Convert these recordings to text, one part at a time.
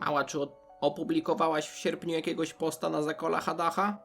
Mała, czy opublikowałaś w sierpniu jakiegoś posta na Zakola Hadacha?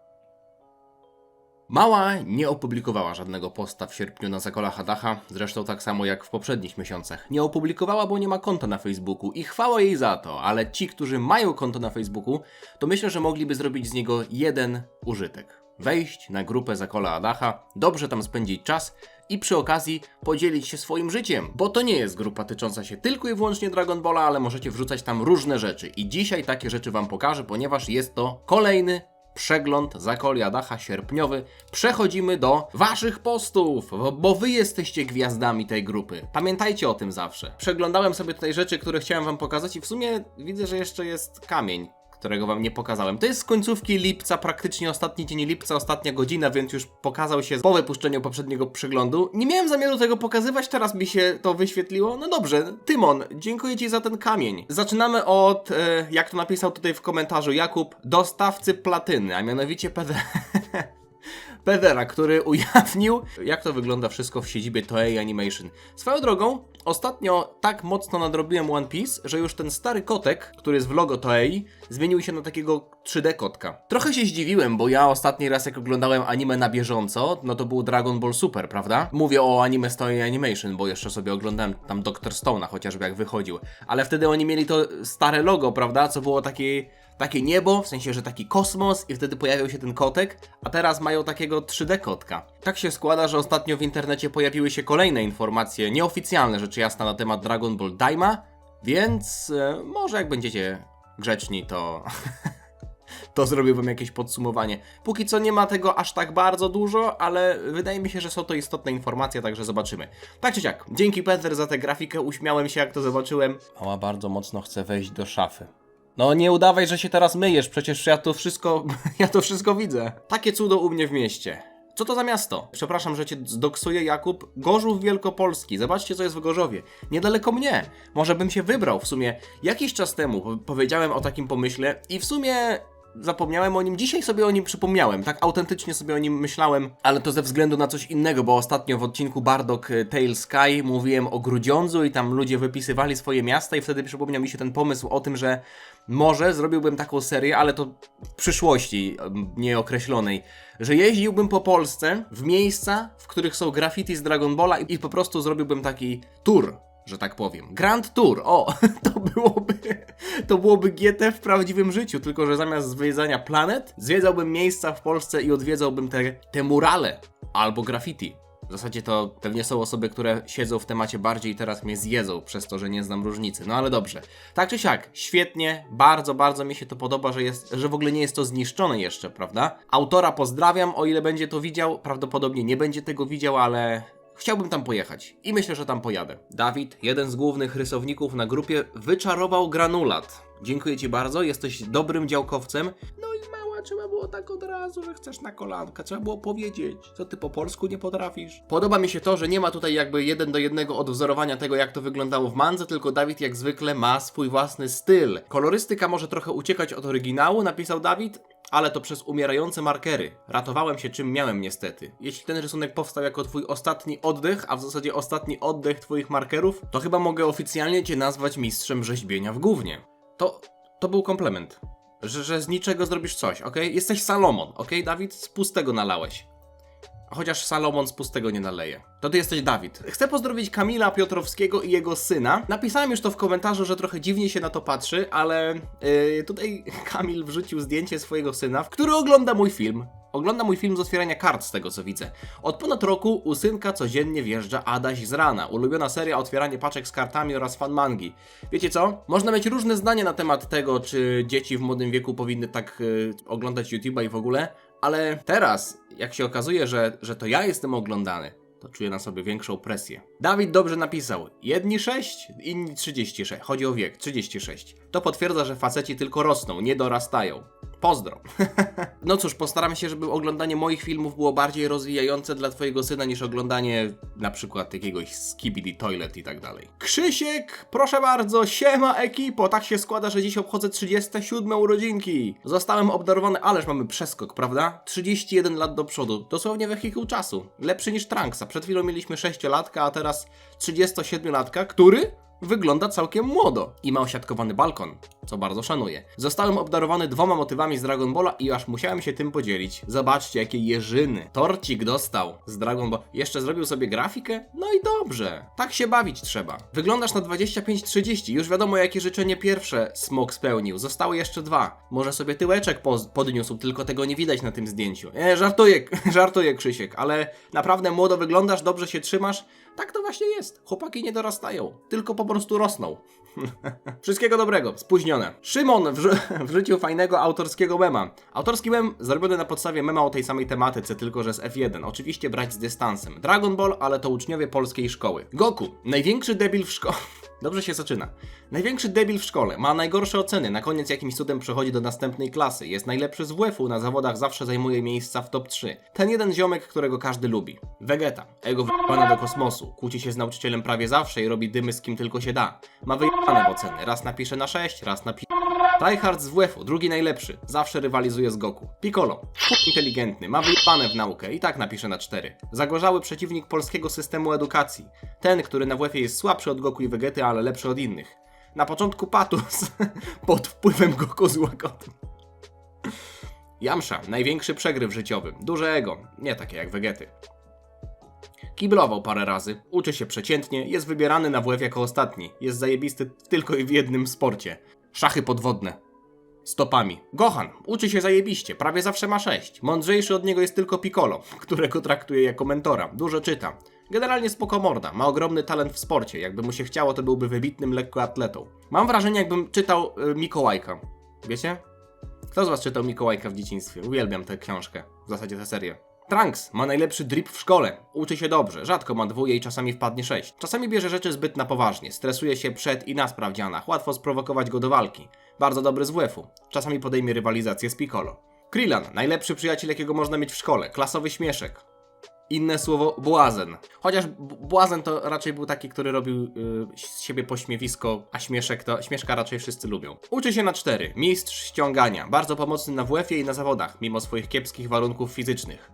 Mała nie opublikowała żadnego posta w sierpniu na Zakola Hadacha, zresztą tak samo jak w poprzednich miesiącach. Nie opublikowała, bo nie ma konta na Facebooku i chwała jej za to, ale ci, którzy mają konto na Facebooku, to myślę, że mogliby zrobić z niego jeden użytek. Wejść na grupę Zakola Hadacha, dobrze tam spędzić czas i przy okazji podzielić się swoim życiem, bo to nie jest grupa tycząca się tylko i wyłącznie Dragon Balla, ale możecie wrzucać tam różne rzeczy i dzisiaj takie rzeczy wam pokażę, ponieważ jest to kolejny przegląd Zakolia Dacha sierpniowy. Przechodzimy do waszych postów, bo- wy jesteście gwiazdami tej grupy. Pamiętajcie o tym zawsze. Przeglądałem sobie tutaj rzeczy, które chciałem wam pokazać i w sumie widzę, że jeszcze jest kamień. Którego wam nie pokazałem. To jest z końcówki lipca, praktycznie ostatni dzień lipca, ostatnia godzina, więc już pokazał się po wypuszczeniu poprzedniego przeglądu. Nie miałem zamiaru tego pokazywać, teraz mi się to wyświetliło. No dobrze, Tymon, dziękuję ci za ten kamień. Zaczynamy od, e, jak to napisał tutaj w komentarzu Jakub, dostawcy platyny, a mianowicie PD. Pedera, który ujawnił, jak to wygląda wszystko w siedzibie Toei Animation. Swoją drogą, ostatnio tak mocno nadrobiłem One Piece, że już ten stary kotek, który jest w logo Toei, zmienił się na takiego 3D kotka. Trochę się zdziwiłem, bo ja ostatni raz jak oglądałem anime na bieżąco, no to był Dragon Ball Super, prawda? Mówię o anime z Toei Animation, bo jeszcze sobie oglądałem tam Dr. Stone'a chociażby jak wychodził. Ale wtedy oni mieli to stare logo, prawda? Co było takie takie niebo, w sensie, że taki kosmos i wtedy pojawiał się ten kotek, a teraz mają takiego 3D kotka. Tak się składa, że ostatnio w internecie pojawiły się kolejne informacje, nieoficjalne rzecz jasna na temat Dragon Ball Daima, więc e, może jak będziecie grzeczni, to... To zrobiłbym jakieś podsumowanie. Póki co nie ma tego aż tak bardzo dużo, ale wydaje mi się, że są to istotne informacje, także zobaczymy. Tak czy siak, dzięki Peter za tę grafikę, uśmiałem się jak to zobaczyłem. Mała bardzo mocno chce wejść do szafy. No nie udawaj, że się teraz myjesz, przecież ja to wszystko, ja to wszystko widzę. Takie cudo u mnie w mieście. Co to za miasto? Przepraszam, że cię zdoksuję, Jakub. Gorzów Wielkopolski. Zobaczcie, co jest w Gorzowie. Niedaleko mnie. Może bym się wybrał. W sumie jakiś czas temu po- powiedziałem o takim pomyśle i w sumie zapomniałem o nim. Dzisiaj sobie o nim przypomniałem. Tak autentycznie sobie o nim myślałem, ale to ze względu na coś innego, bo ostatnio w odcinku Bardock y, Tale Sky mówiłem o Grudziądzu i tam ludzie wypisywali swoje miasta i wtedy przypomniał mi się ten pomysł o tym, że może zrobiłbym taką serię, ale to w przyszłości nieokreślonej, że jeździłbym po Polsce w miejsca, w których są graffiti z Dragon Balla i po prostu zrobiłbym taki tour, że tak powiem. Grand Tour, o, to byłoby, to byłoby GT w prawdziwym życiu, tylko że zamiast zwiedzania planet, zwiedzałbym miejsca w Polsce i odwiedzałbym te, te murale albo graffiti. W zasadzie to pewnie są osoby, które siedzą w temacie bardziej i teraz mnie zjedzą przez to, że nie znam różnicy. No ale dobrze. Tak czy siak, świetnie, bardzo, bardzo mi się to podoba, że, jest, że w ogóle nie jest to zniszczone jeszcze, prawda? Autora pozdrawiam, o ile będzie to widział. Prawdopodobnie nie będzie tego widział, ale Chciałbym tam pojechać i myślę, że tam pojadę. Dawid, jeden z głównych rysowników na grupie, wyczarował granulat. Dziękuję Ci bardzo, jesteś dobrym działkowcem. No i mała, trzeba było tak od razu, że chcesz na kolankę, trzeba było powiedzieć, co Ty po polsku nie potrafisz. Podoba mi się to, że nie ma tutaj jakby jeden do jednego odwzorowania tego, jak to wyglądało w Mandze, tylko Dawid jak zwykle ma swój własny styl. Kolorystyka może trochę uciekać od oryginału, napisał Dawid, ale to przez umierające markery. Ratowałem się czym miałem niestety. Jeśli ten rysunek powstał jako twój ostatni oddech, a w zasadzie ostatni oddech twoich markerów, to chyba mogę oficjalnie cię nazwać mistrzem rzeźbienia w gównie. To, to był komplement. Że, że z niczego zrobisz coś, ok? Jesteś Salomon, ok? Dawid, z pustego nalałeś. Chociaż Salomon z pustego nie naleje. To ty jesteś Dawid. Chcę pozdrowić Kamila Piotrowskiego i jego syna. Napisałem już to w komentarzu, że trochę dziwnie się na to patrzy, ale yy, tutaj Kamil wrzucił zdjęcie swojego syna, który ogląda mój film. Ogląda mój film z otwierania kart, z tego co widzę. Od ponad roku u synka codziennie wjeżdża Adaś z rana. Ulubiona seria otwieranie paczek z kartami oraz fan mangi. Wiecie co? Można mieć różne zdania na temat tego, czy dzieci w młodym wieku powinny tak yy, oglądać YouTube'a i w ogóle, ale teraz, jak się okazuje, że, że to ja jestem oglądany, to czuję na sobie większą presję. Dawid dobrze napisał. Jedni 6, inni 36. Chodzi o wiek, 36. To potwierdza, że faceci tylko rosną, nie dorastają. Pozdro. no cóż, postaram się, żeby oglądanie moich filmów było bardziej rozwijające dla twojego syna niż oglądanie na przykład jakiegoś Skibidi Toilet i tak dalej. Krzysiek, proszę bardzo, siema ekipo, tak się składa, że dziś obchodzę 37 urodzinki. Zostałem obdarowany, ależ mamy przeskok, prawda? 31 lat do przodu, dosłownie wehikuł czasu. Lepszy niż Trunksa, przed chwilą mieliśmy 6-latka, a teraz 37-latka, który wygląda całkiem młodo i ma osiadkowany balkon, co bardzo szanuję. Zostałem obdarowany dwoma motywami z Dragon Balla i aż musiałem się tym podzielić. Zobaczcie, jakie jeżyny. Torcik dostał z Dragon Ball. Jeszcze zrobił sobie grafikę? No i dobrze. Tak się bawić trzeba. Wyglądasz na 25-30. Już wiadomo, jakie życzenie pierwsze Smok spełnił. Zostały jeszcze dwa. Może sobie tyłeczek podniósł, tylko tego nie widać na tym zdjęciu. Nie, żartuję, żartuję Krzysiek, ale naprawdę młodo wyglądasz, dobrze się trzymasz. Tak to właśnie jest. Chłopaki nie dorastają, tylko po prostu rosną. Wszystkiego dobrego, spóźnione. Szymon wrzu- wrzucił fajnego autorskiego mema. Autorski mem zrobiony na podstawie mema o tej samej tematyce, tylko że z F1. Oczywiście brać z dystansem. Dragon Ball, ale to uczniowie polskiej szkoły. Goku, największy debil w szkole. Dobrze się zaczyna. Największy debil w szkole, ma najgorsze oceny, na koniec jakimś cudem przechodzi do następnej klasy, jest najlepszy z WF-u, na zawodach zawsze zajmuje miejsca w top 3. Ten jeden ziomek, którego każdy lubi. Vegeta, ego wyjebane do kosmosu, kłóci się z nauczycielem prawie zawsze i robi dymy z kim tylko się da. Ma wyjebane oceny, raz napisze na 6, raz napisze Tryhard z WF-u, drugi najlepszy, zawsze rywalizuje z Goku. Piccolo, chuj inteligentny, ma wyjebane w naukę i tak napisze na 4. Zagorzały przeciwnik polskiego systemu edukacji. Ten, który na WF-ie jest słabszy od Goku i Vegety, ale lepszy od innych. Na początku patus, pod wpływem Goku z łagodem. Jamsza, największy przegryw życiowy, duże ego, nie takie jak Vegety. Kiblował parę razy, uczy się przeciętnie, jest wybierany na WF jako ostatni, jest zajebisty tylko i w jednym sporcie. Szachy podwodne. Stopami. Gohan, uczy się zajebiście, prawie zawsze ma 6. Mądrzejszy od niego jest tylko Piccolo, którego traktuje jako mentora, dużo czyta. Generalnie spoko morda, ma ogromny talent w sporcie, jakby mu się chciało to byłby wybitnym lekkoatletą. Mam wrażenie jakbym czytał y, Mikołajka. Wiecie? Kto z was czytał Mikołajka w dzieciństwie? Uwielbiam tę książkę, w zasadzie tę serię. Trunks ma najlepszy drip w szkole. Uczy się dobrze, rzadko ma dwóje i czasami wpadnie sześć. Czasami bierze rzeczy zbyt na poważnie, stresuje się przed i na sprawdzianach, łatwo sprowokować go do walki. Bardzo dobry z WF-u. Czasami podejmie rywalizację z Piccolo. Krillan, najlepszy przyjaciel jakiego można mieć w szkole, klasowy śmieszek. Inne słowo błazen. Chociaż błazen to raczej był taki, który robił yy, z siebie pośmiewisko, a śmieszek to śmieszka raczej wszyscy lubią. Uczy się na cztery. Mistrz ściągania. Bardzo pomocny na WF-ie i na zawodach, mimo swoich kiepskich warunków fizycznych.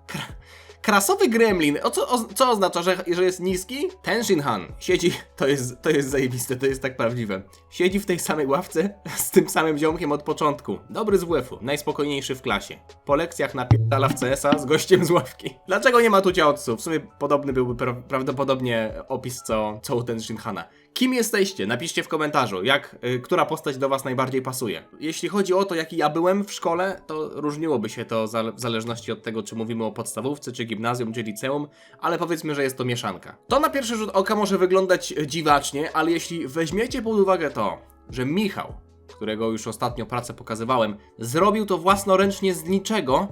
Kra krasowy gremlin. O co, o, co oznacza, że, że jest niski? Ten Shinhan siedzi, to jest, to jest zajebiste, to jest tak prawdziwe. Siedzi w tej samej ławce z tym samym ziomkiem od początku. Dobry z WF-u, najspokojniejszy w klasie. Po lekcjach napierdala w CS-a z gościem z ławki. Dlaczego nie ma tu ciotców? W sumie podobny byłby pra prawdopodobnie opis co, co u ten Shinhana. Kim jesteście? Napiszcie w komentarzu, jak, y, która postać do was najbardziej pasuje. Jeśli chodzi o to, jaki ja byłem w szkole, to różniłoby się to zale- w zależności od tego, czy mówimy o podstawówce, czy gimnazjum, czy liceum, ale powiedzmy, że jest to mieszanka. To na pierwszy rzut oka może wyglądać e, dziwacznie, ale jeśli weźmiecie pod uwagę to, że Michał, którego już ostatnio pracę pokazywałem, zrobił to własnoręcznie z niczego,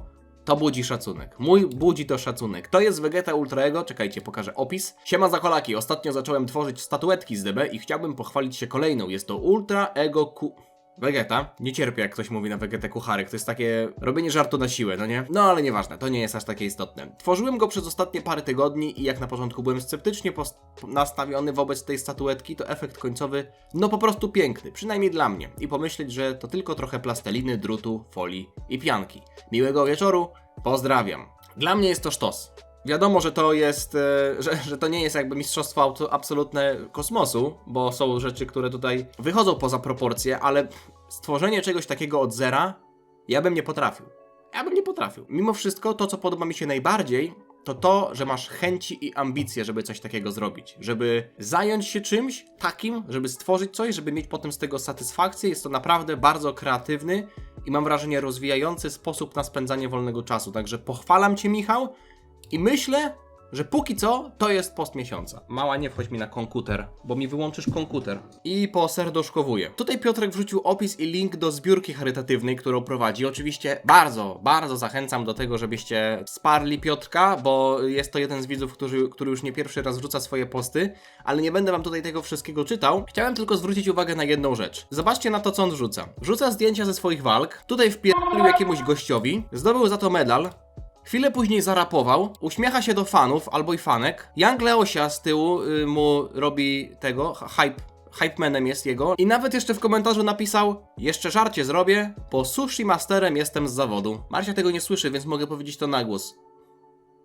to budzi szacunek. Mój budzi to szacunek. To jest Vegeta Ultra Ego, czekajcie, pokażę opis. Siema zakolaki, ostatnio zacząłem tworzyć statuetki z DB i chciałbym pochwalić się kolejną. Jest to Ultra Ego Ku... Vegeta. Nie cierpię, jak ktoś mówi na Vegetę kucharek. To jest takie robienie żartu na siłę, no nie? No ale nieważne, to nie jest aż takie istotne. Tworzyłem go przez ostatnie parę tygodni i jak na początku byłem sceptycznie nastawiony wobec tej statuetki, to efekt końcowy, no po prostu piękny, przynajmniej dla mnie. I pomyśleć, że to tylko trochę plasteliny, drutu, folii i pianki. Miłego wieczoru, pozdrawiam. Dla mnie jest to sztos. Wiadomo, że to jest, e, że, że to nie jest jakby mistrzostwo absolutne kosmosu, bo są rzeczy, które tutaj wychodzą poza proporcje, ale stworzenie czegoś takiego od zera, ja bym nie potrafił. Ja bym nie potrafił. Mimo wszystko, to co podoba mi się najbardziej, to to, że masz chęci i ambicje, żeby coś takiego zrobić. Żeby zająć się czymś takim, żeby stworzyć coś, żeby mieć potem z tego satysfakcję. Jest to naprawdę bardzo kreatywny i mam wrażenie rozwijający sposób na spędzanie wolnego czasu. Także pochwalam Cię, Michał, i myślę, że póki co to jest post miesiąca. Mała, nie wchodź mi na komputer, bo mi wyłączysz komputer. I poserduszkowuję. Tutaj Piotrek wrzucił opis i link do zbiórki charytatywnej, którą prowadzi. Oczywiście bardzo, bardzo zachęcam do tego, żebyście wsparli Piotrka, bo jest to jeden z widzów, który, który już nie pierwszy raz wrzuca swoje posty, ale nie będę wam tutaj tego wszystkiego czytał. Chciałem tylko zwrócić uwagę na jedną rzecz. Zobaczcie na to, co on wrzuca. Wrzuca zdjęcia ze swoich walk, tutaj wpierdolił jakiemuś gościowi, zdobył za to medal, Chwilę później zarapował, uśmiecha się do fanów albo i fanek. Young Leosia z tyłu y, mu robi tego, hype, hype manem jest jego. I nawet jeszcze w komentarzu napisał, jeszcze żarcie zrobię, po sushi masterem jestem z zawodu. Marcia tego nie słyszy, więc mogę powiedzieć to na głos.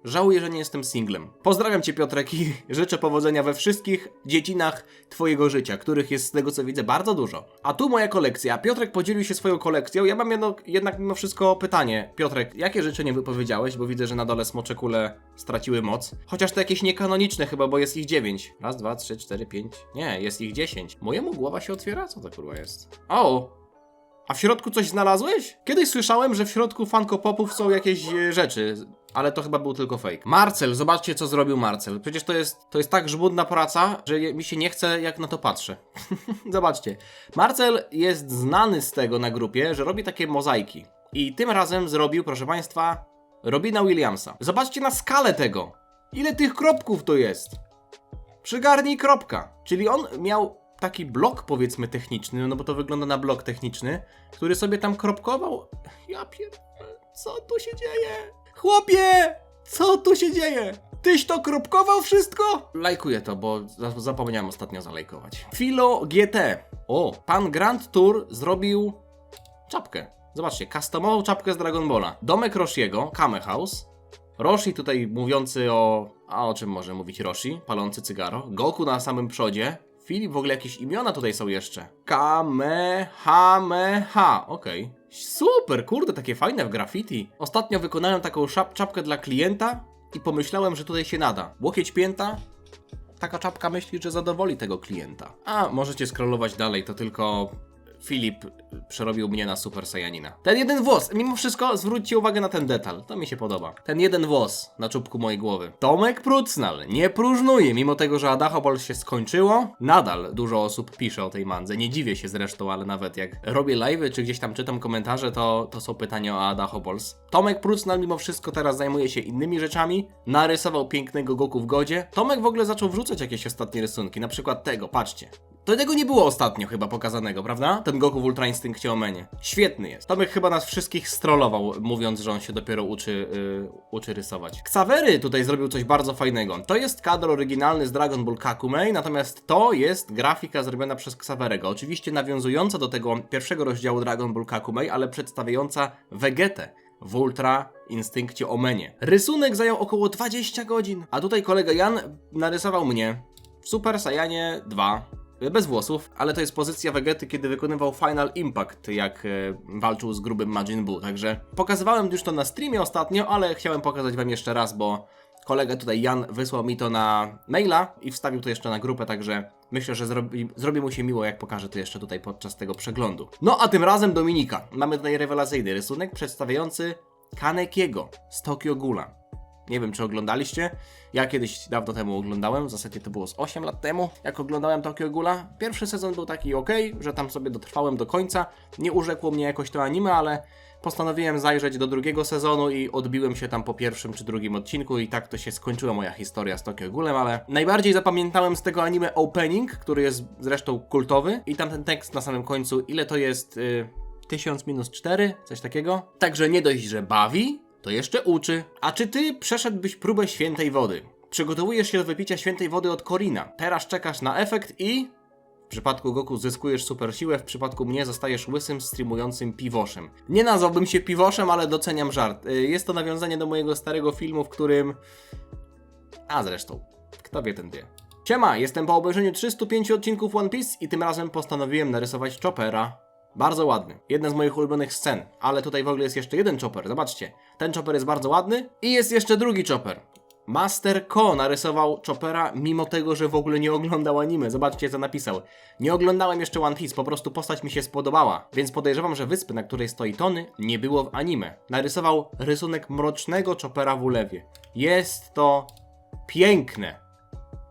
Żałuję, że nie jestem singlem. Pozdrawiam cię, Piotrek, i życzę powodzenia we wszystkich dziedzinach twojego życia, których jest z tego co widzę bardzo dużo. A tu moja kolekcja. Piotrek podzielił się swoją kolekcją. Ja mam jedno, jednak mimo wszystko pytanie. Piotrek, jakie życzenie wypowiedziałeś? Bo widzę, że na dole smocze kule straciły moc. Chociaż to jakieś niekanoniczne chyba, bo jest ich 9. Raz, dwa, trzy, cztery, pięć. Nie, jest ich 10. Mojemu głowa się otwiera? Co to kurwa jest? O! A w środku coś znalazłeś? Kiedyś słyszałem, że w środku Funko Popów są jakieś e, rzeczy, ale to chyba był tylko fake. Marcel, zobaczcie co zrobił Marcel. Przecież to jest, to jest tak żmudna praca, że mi się nie chce jak na to patrzę. zobaczcie. Marcel jest znany z tego na grupie, że robi takie mozaiki. I tym razem zrobił, proszę Państwa, Robina Williamsa. Zobaczcie na skalę tego. Ile tych kropków to jest? Przygarnij kropka. Czyli on miał taki blok, powiedzmy, techniczny, no bo to wygląda na blok techniczny, który sobie tam kropkował. Ja pier... Co tu się dzieje? Chłopie! Co tu się dzieje? Tyś to kropkował wszystko? Lajkuję to, bo za- zapomniałem ostatnio zalajkować. Filo GT. O, pan Grand Tour zrobił czapkę. Zobaczcie, customował czapkę z Dragon Balla. Domek Roshiego, Kame House. Roshi tutaj mówiący o... A o czym może mówić Roshi? Palący cygaro. Goku na samym przodzie. Filip, w ogóle jakieś imiona tutaj są jeszcze. Kamehameha. Okej. Super, kurde, takie fajne w graffiti. Ostatnio wykonałem taką czapkę dla klienta i pomyślałem, że tutaj się nada. Łokieć pięta, taka czapka myśli, że zadowoli tego klienta. A możecie scrollować dalej, to tylko Filip przerobił mnie na Super Saiyanina. Ten jeden włos, mimo wszystko zwróćcie uwagę na ten detal, to mi się podoba. Ten jeden włos na czubku mojej głowy. Tomek Prucnal nie próżnuje, mimo tego, że Adachobol się skończyło, nadal dużo osób pisze o tej mandze. Nie dziwię się zresztą, ale nawet jak robię live'y, czy gdzieś tam czytam komentarze, to, to są pytania o Adachobols. Tomek Prucnal mimo wszystko teraz zajmuje się innymi rzeczami, narysował pięknego Goku w godzie. Tomek w ogóle zaczął wrzucać jakieś ostatnie rysunki, na przykład tego, patrzcie. To tego nie było ostatnio chyba pokazanego, prawda? Ten Goku w Ultra Instynkcie Omenie. Świetny jest. Tomek chyba nas wszystkich strollował, mówiąc, że on się dopiero uczy, yy, uczy rysować. Xavery tutaj zrobił coś bardzo fajnego. To jest kadr oryginalny z Dragon Ball Kakumei, natomiast to jest grafika zrobiona przez Xaverego. Oczywiście nawiązująca do tego pierwszego rozdziału Dragon Ball Kakumei, ale przedstawiająca Vegetę w Ultra Instynkcie Omenie. Rysunek zajął około 20 godzin, a tutaj kolega Jan narysował mnie Super Saiyanie 2 bez włosów, ale to jest pozycja Vegety, kiedy wykonywał Final Impact, jak e, walczył z grubym Majin Buu. Także pokazywałem już to na streamie ostatnio, ale chciałem pokazać Wam jeszcze raz, bo kolega tutaj Jan wysłał mi to na maila i wstawił to jeszcze na grupę, także myślę, że zrobi, zrobi mu się miło, jak pokażę to jeszcze tutaj podczas tego przeglądu. No a tym razem Dominika. Mamy tutaj rewelacyjny rysunek przedstawiający Kanekiego z Tokyo Gula. Nie wiem, czy oglądaliście. Ja kiedyś dawno temu oglądałem, w zasadzie to było z 8 lat temu, jak oglądałem Tokyo Gula. Pierwszy sezon był taki ok, że tam sobie dotrwałem do końca. Nie urzekło mnie jakoś to anime, ale postanowiłem zajrzeć do drugiego sezonu i odbiłem się tam po pierwszym czy drugim odcinku i tak to się skończyła moja historia z Tokyo Gulem, ale najbardziej zapamiętałem z tego anime opening, który jest zresztą kultowy i tam ten tekst na samym końcu, ile to jest... Yy... 1000 minus 4, coś takiego. Także nie dość, że bawi, to jeszcze uczy. A czy ty przeszedłbyś próbę świętej wody? Przygotowujesz się do wypicia świętej wody od Korina. Teraz czekasz na efekt i... W przypadku Goku zyskujesz super siłę, w przypadku mnie zostajesz łysym, streamującym piwoszem. Nie nazwałbym się piwoszem, ale doceniam żart. Y, Jest to nawiązanie do mojego starego filmu, w którym... A zresztą, kto wie ten wie. Siema, jestem po obejrzeniu 305 odcinków One Piece i tym razem postanowiłem narysować Choppera. Bardzo ładny. Jedna z moich ulubionych scen. Ale tutaj w ogóle jest jeszcze jeden chopper. Zobaczcie. Ten chopper jest bardzo ładny. I jest jeszcze drugi chopper. Master Ko narysował Choppera, mimo tego, że w ogóle nie oglądał anime. Zobaczcie, co napisał. Nie oglądałem jeszcze One Piece, po prostu postać mi się spodobała, więc podejrzewam, że wyspy, na której stoi Tony, nie było w anime. Narysował rysunek mrocznego Choppera w ulewie. Jest to piękne.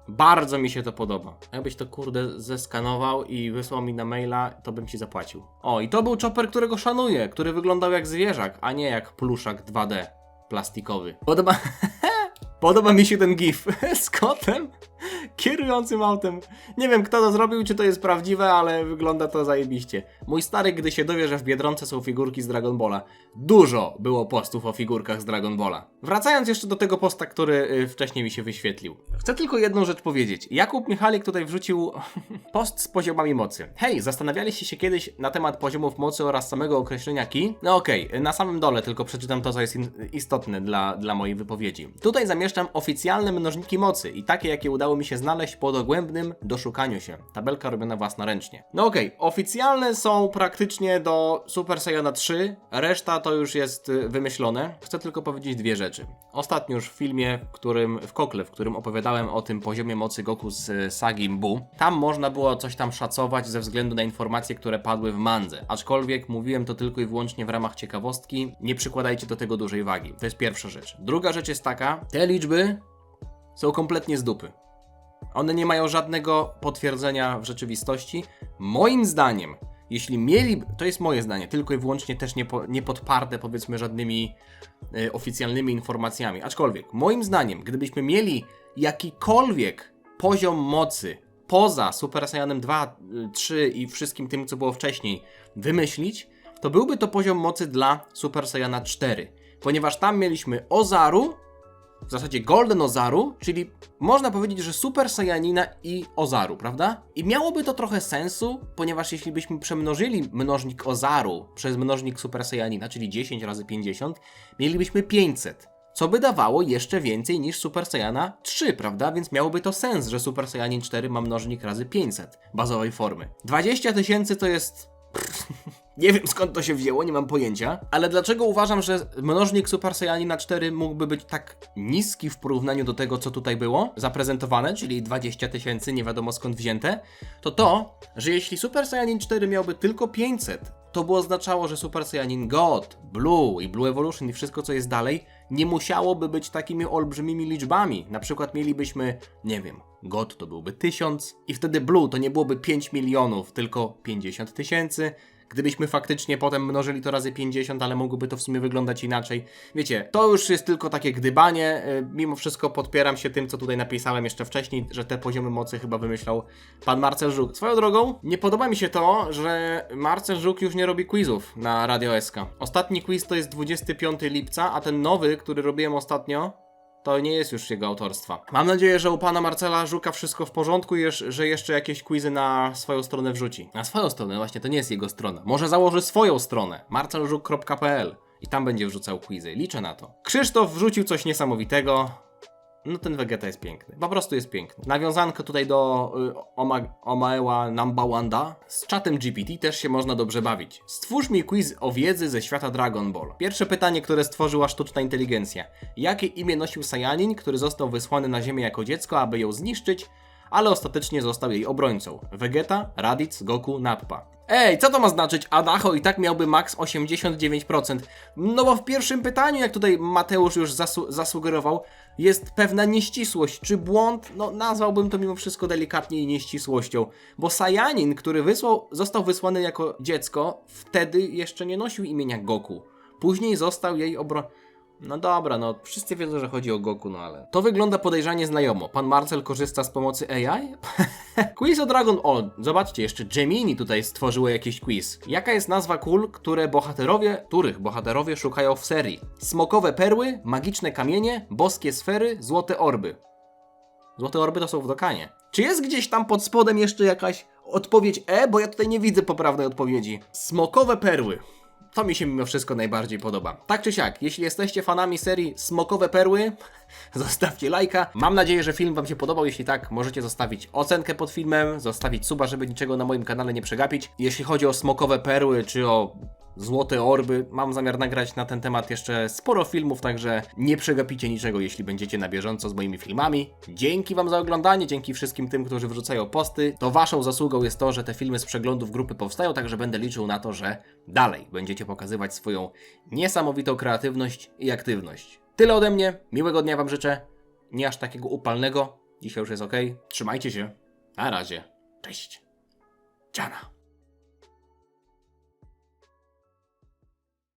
Bardzo mi się to podoba. Jakbyś to kurde zeskanował i wysłał mi na maila, to bym ci zapłacił. O, i to był chopper, którego szanuję, który wyglądał jak zwierzak, a nie jak pluszak 2D plastikowy. Podoba. Podoba mi się ten gif z kotem, kierującym autem. Nie wiem kto to zrobił, czy to jest prawdziwe, ale wygląda to zajebiście. Mój stary, gdy się dowie, że w Biedronce są figurki z Dragon Balla. Dużo było postów o figurkach z Dragon Balla. Wracając jeszcze do tego posta, który y, wcześniej mi się wyświetlił. Chcę tylko jedną rzecz powiedzieć. Jakub Michalik tutaj wrzucił post z poziomami mocy. Hej, zastanawialiście się kiedyś na temat poziomów mocy oraz samego określenia ki? No okej, na samym dole tylko przeczytam to, co jest istotne dla, dla mojej wypowiedzi. Tutaj zamieszczam oficjalne mnożniki mocy i takie, jakie udało mi się znaleźć po dogłębnym doszukaniu się. Tabelka robiona własnoręcznie. No okej, oficjalne są praktycznie do Super Saiyana 3, reszta to już jest y, wymyślone. Chcę tylko powiedzieć dwie rzeczy. Ostatnio już w filmie, w którym, w Kokle, w którym opowiadałem o tym poziomie mocy Goku z y, Sagi Buu, tam można było coś tam szacować ze względu na informacje, które padły w mandze. Aczkolwiek mówiłem to tylko i wyłącznie w ramach ciekawostki, nie przykładajcie do tego dużej wagi. To jest pierwsza rzecz. Druga rzecz jest taka, te liczby są kompletnie z dupy. One nie mają żadnego potwierdzenia w rzeczywistości. Moim zdaniem, jeśli mieli, to jest moje zdanie, tylko i wyłącznie też nie, po, nie podparte powiedzmy żadnymi e, oficjalnymi informacjami. Aczkolwiek, moim zdaniem, gdybyśmy mieli jakikolwiek poziom mocy poza Super Saiyanem 2, y, 3 i wszystkim tym, co było wcześniej, wymyślić, to byłby to poziom mocy dla Super Saiyana 4. Ponieważ tam mieliśmy Ozaru, w zasadzie Golden Ozaru, czyli można powiedzieć, że Super Saiyanina i Ozaru, prawda? I miałoby to trochę sensu, ponieważ jeśli byśmy przemnożyli mnożnik Ozaru przez mnożnik Super Saiyanina, czyli 10 razy 50, mielibyśmy 500. Co by dawało jeszcze więcej niż Super Saiyana 3, prawda? Więc miałoby to sens, że Super Saiyanin 4 ma mnożnik razy 500 bazowej formy. 20 tysięcy to jest nie wiem skąd to się wzięło, nie mam pojęcia. Ale dlaczego uważam, że mnożnik Super Saiyanina 4 mógłby być tak niski w porównaniu do tego, co tutaj było zaprezentowane, czyli 20 tysięcy, nie wiadomo skąd wzięte, to to, że jeśli Super Saiyanin 4 miałby tylko 500, to by oznaczało, że Super Saiyanin God, Blue i Blue Evolution i wszystko, co jest dalej, nie musiałoby być takimi olbrzymimi liczbami. Na przykład mielibyśmy, nie wiem, God to byłby 1000 i wtedy Blue to nie byłoby 5 milionów, tylko 50 tysięcy. Gdybyśmy faktycznie potem mnożyli to razy 50, ale mogłoby to w sumie wyglądać inaczej. Wiecie, to już jest tylko takie gdybanie. y, Mimo wszystko podpieram się tym, co tutaj napisałem jeszcze wcześniej, że te poziomy mocy chyba wymyślał pan Marcel Żuk. Swoją drogą, nie podoba mi się to, że Marcel Żuk już nie robi quizów na Radio SK. Ostatni quiz to jest 25 lipca, a ten nowy, który robiłem ostatnio, to nie jest już jego autorstwa. Mam nadzieję, że u pana Marcela Żuka wszystko w porządku i że jeszcze jakieś quizy na swoją stronę wrzuci. Na swoją stronę, właśnie to nie jest jego strona. Może założy swoją stronę, marcelżuk.pl i tam będzie wrzucał quizy. Liczę na to. Krzysztof wrzucił coś niesamowitego. No ten Vegeta jest piękny. Po prostu jest piękny. Nawiązanko tutaj do y, Oma, Omaeła Nambawanda. Z czatem GPT też się można dobrze bawić. Stwórz mi quiz o wiedzy ze świata Dragon Ball. Pierwsze pytanie, które stworzyła sztuczna inteligencja. Jakie imię nosił Saiyanin, który został wysłany na Ziemię jako dziecko, aby ją zniszczyć, ale ostatecznie został jej obrońcą? Vegeta, Raditz, Goku, Nappa. Ej, co to ma znaczyć? Adacho i tak miałby max 89%. No bo w pierwszym pytaniu, jak tutaj Mateusz już zasu zasugerował, jest pewna nieścisłość. Czy błąd? No nazwałbym to mimo wszystko delikatniej nieścisłością. Bo Sajanin, który wysłał, został wysłany jako dziecko, wtedy jeszcze nie nosił imienia Goku. Później został jej obro... No dobra, no wszyscy wiedzą, że chodzi o Goku, no ale... To wygląda podejrzanie znajomo. Pan Marcel korzysta z pomocy AI? quiz o Dragon... O, zobaczcie, jeszcze Gemini tutaj stworzyło jakiś quiz. Jaka jest nazwa kul, które bohaterowie, których bohaterowie szukają w serii? Smokowe perły, magiczne kamienie, boskie sfery, złote orby. Złote orby to są w Dokanie. Czy jest gdzieś tam pod spodem jeszcze jakaś odpowiedź E? Bo ja tutaj nie widzę poprawnej odpowiedzi. Smokowe perły. To mi się mimo wszystko najbardziej podoba. Tak czy siak, jeśli jesteście fanami serii Smokowe Perły, zostawcie lajka. Mam nadzieję, że film Wam się podobał. Jeśli tak, możecie zostawić ocenkę pod filmem, zostawić suba, żeby niczego na moim kanale nie przegapić. Jeśli chodzi o Smokowe Perły, czy o Złote Orby, mam zamiar nagrać na ten temat jeszcze sporo filmów, także nie przegapicie niczego, jeśli będziecie na bieżąco z moimi filmami. Dzięki Wam za oglądanie, dzięki wszystkim tym, którzy wrzucają posty. To Waszą zasługą jest to, że te filmy z przeglądów grupy powstają, także będę liczył na to, że dalej będziecie pokazywać swoją niesamowitą kreatywność i aktywność. Tyle ode mnie, miłego dnia Wam życzę, nie aż takiego upalnego, dzisiaj już jest ok. Trzymajcie się, na razie, cześć, Dziana.